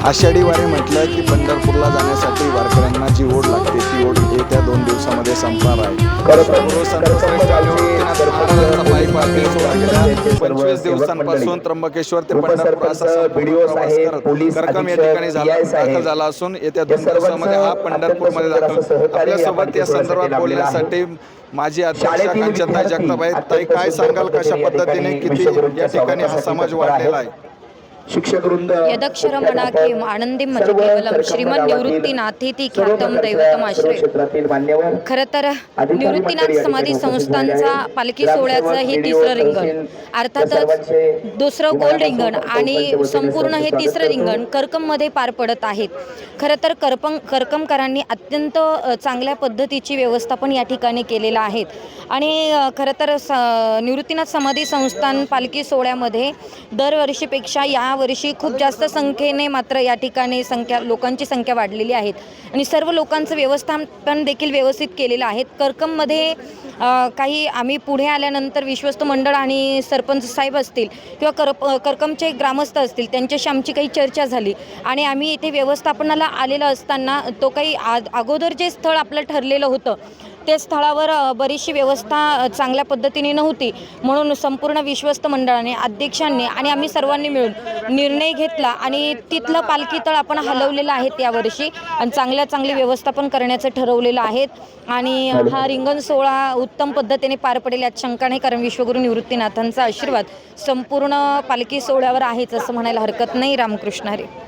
आषाढी वारी म्हटलं की पंढरपूरला जाण्यासाठी वारकऱ्यांना जी ओढ लागते ती ओढ येत्या दोन दिवसामध्ये संपणार आहे. पंचवीस दिवसांपासून त्र्यंबकेश्वर ते पंढरपूर असा या ठिकाणी झाला दाखल झाला असून येत्या दोन दिवसामध्ये हा पंढरपूरमध्ये दाखल आपल्यासोबत या संदर्भात बोलण्यासाठी माजी अध्यक्ष जगताप आहेत. ताई काय सांगाल कशा पद्धतीने किती या ठिकाणी हा समाज वाढलेला आहे? शिक्षक वृंद यदक्षर म्हणा म्हणजे केवलम श्रीमन निवृत्तीनाथेती ख्यातम दैवतम आश्रय. खरं तर निवृत्तीनाथ समाधी संस्थांचा पालखी सोहळ्याचं हे तिसरं रिंगण. अर्थातच दुसरं गोल रिंगण आणि संपूर्ण हे तिसरं रिंगण करकममध्ये पार पडत आहेत. खरं तर करपम करकमकरांनी अत्यंत चांगल्या पद्धतीची व्यवस्थापन या ठिकाणी केलेलं आहेत आणि खरं तर स निवृत्तीनाथ समाधी संस्थान पालखी सोहळ्यामध्ये दरवर्षीपेक्षा वर्षी खूप जास्त संख्येने मात्र या ठिकाणी संख्या लोकांची संख्या वाढलेली आहेत. आणि सर्व लोकांचं व्यवस्थापन देखील व्यवस्थित केलेलं आहे. करकममध्ये काही आम्ही पुढे आल्यानंतर विश्वस्त मंडळ आणि सरपंच साहेब असतील किंवा करप करकमचे ग्रामस्थ असतील त्यांच्याशी आमची काही चर्चा झाली. आणि आम्ही इथे व्यवस्थापनाला आलेलं असताना तो काही आ अगोदर जे स्थळ आपलं ठरलेलं होतं ते स्थळावर बरीचशी व्यवस्था चांगल्या पद्धतीने नव्हती. म्हणून संपूर्ण विश्वस्त मंडळाने अध्यक्षांनी आणि आम्ही सर्वांनी मिळून निर्णय घेतला आणि तिथलं पालखी तळ आपण हलवलेलं आहे यावर्षी आणि चांगल्या चांगली व्यवस्थापन करण्याचं ठरवलेलं आहे आणि हा रिंगण सोहळा उत्तम पद्धतीने पार पडेल यात शंका नाही कारण विश्वगुरू निवृत्तीनाथांचा आशीर्वाद संपूर्ण पालखी सोहळ्यावर आहेच असं म्हणायला हरकत नाही रामकृष्ण हरी.